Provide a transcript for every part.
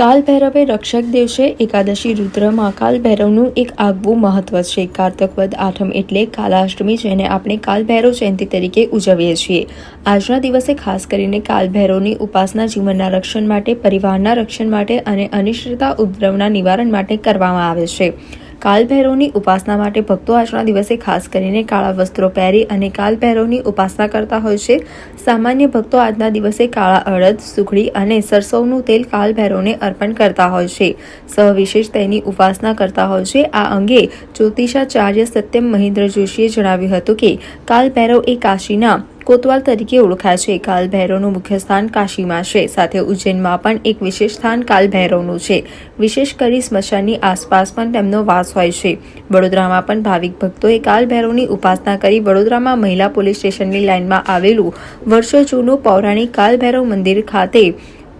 કાલ ભૈરવે રક્ષક દિવસે એકાદશી રુદ્રમાં કાલ ભૈરવનું એક આગવું મહત્વ છે. કાર્તકવદ આઠમ એટલે કાલાષ્ટમી જેને આપણે કાલ ભૈરવ જયંતિ તરીકે ઉજવીએ છીએ. આજના દિવસે ખાસ કરીને કાલ ભૈરવની ઉપાસના જીવનના રક્ષણ માટે, પરિવારના રક્ષણ માટે અને અનિશ્ચિતતા ઉપદ્રવના નિવારણ માટે કરવામાં આવે છે. કાલ ભૈરવની ઉપાસના માટે ભક્તો આજના દિવસે ખાસ કરીને કાળા વસ્ત્રો પહેરી અને કાલ ભૈરવની ઉપાસના કરતા હોય છે. સામાન્ય ભક્તો આજના દિવસે કાળા અડદ, સુખડી અને સરસવનું તેલ કાલ ભૈરવને અર્પણ કરતા હોય છે. સહવિશેષ તેની ઉપાસના કરતા હોય છે. આ અંગે જ્યોતિષાચાર્ય સત્યમ મહેન્દ્ર જોશીએ જણાવ્યું હતું કે કાલ ભૈરવ એ કાશીના કોતવાલ તરીકે ઓળખાય છે. કાલ ભૈરવનું મુખ્ય સ્થાન કાશીમાં છે. સાથે ઉજ્જૈનમાં પણ એક વિશેષ સ્થાન કાલ ભૈરવનું છે. વિશેષ કરી સ્મશાનની આસપાસ પણ તેમનો વાસ હોય છે. વડોદરામાં પણ ભાવિક ભક્તોએ કાલ ભૈરવની ઉપાસના કરી વડોદરામાં મહિલા પોલીસ સ્ટેશનની લાઇનમાં આવેલું વર્ષો જૂનું પૌરાણિક કાલ ભૈરવ મંદિર ખાતે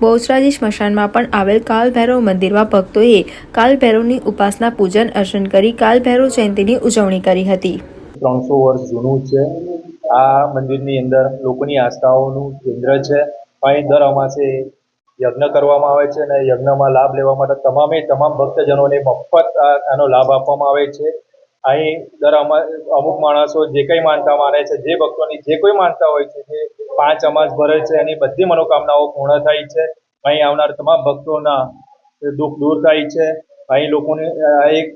બહુચરાજી સ્મશાનમાં પણ આવેલ કાલ ભૈરવ મંદિરમાં ભક્તોએ કાલ ભૈરવની ઉપાસના પૂજન અર્ચન કરી કાલ ભૈરવ જયંતિની ઉજવણી કરી હતી. ત્રણસો વર્ષ જૂનું છે. આ મંદિરની અંદર લોકોની આસ્થાઓનું કેન્દ્ર છે. અહીં દર અમાસે યજ્ઞ કરવામાં આવે છે અને યજ્ઞમાં લાભ લેવા માટે તમામે તમામ ભક્તજનોને મફત આનો લાભ આપવામાં આવે છે. અહીં દર અમા અમુક માણસો જે કંઈ માનતા માને છે, જે ભક્તોની જે કોઈ માનતા હોય છે જે પાંચ અમાસ ભરે છે એની બધી મનોકામનાઓ પૂર્ણ થાય છે. અહીં આવનાર તમામ ભક્તોના દુઃખ દૂર થાય છે. અહીં લોકોને એક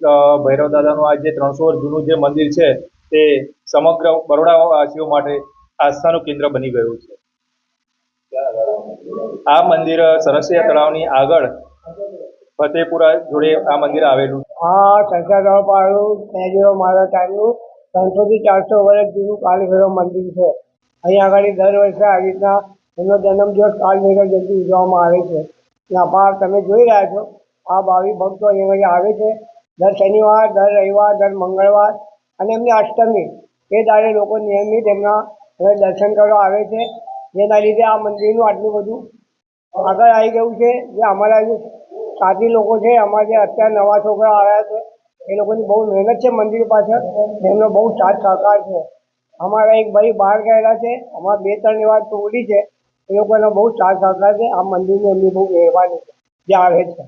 ભૈરવ દાદાનું આ જે ત્રણસો વર્ષ જૂનું જે મંદિર છે તે સમગ્ર બરોડાવાસીઓ માટે આસ્થાનું કેન્દ્ર બની ગયું છે. આ મંદિર સરસિયા તળાવની આગળ ફતેપુરા જોડે આ મંદિર આવેલું છે. આ સંસાર પાડું. જેવો મારા ટાઈમનું ત્રણસોથી ચારસો વર્ષ જૂનું કાલભૈરવ મંદિર છે. અહીંયા આગળ દર વર્ષે આવી રીતના એમનો જન્મદિવસ કાલભૈરવ જયંતિ ઉજવવામાં આવે છે. ત્યાં પાર તમે જોઈ રહ્યા છો, આ ભાવિ ભક્તો અહીંયા આવે છે. દર શનિવાર, દર રવિવાર, દર મંગળવાર અને એમની અષ્ટમી, એ દાડે લોકો નિયમિત એમના દર્શન કરવા આવે છે. જેના લીધે આ મંદિરનું આટલું બધું આગળ આવી ગયું છે. જે અમારા જે સાથી લોકો છે, અમારા જે અત્યારે નવા છોકરા આવ્યા છે, એ લોકોની બહુ મહેનત છે મંદિર પાછળ. એમનો બહુ સાથ સહકાર છે. અમારા એક ભાઈ બહાર ગયેલા છે. અમારા બે ત્રણ એવા ટોળી છે. એ લોકોનો બહુ સાથ સહકાર છે. આ મંદિરની એમની બહુ મહેરબાની છે. જે આવે છે.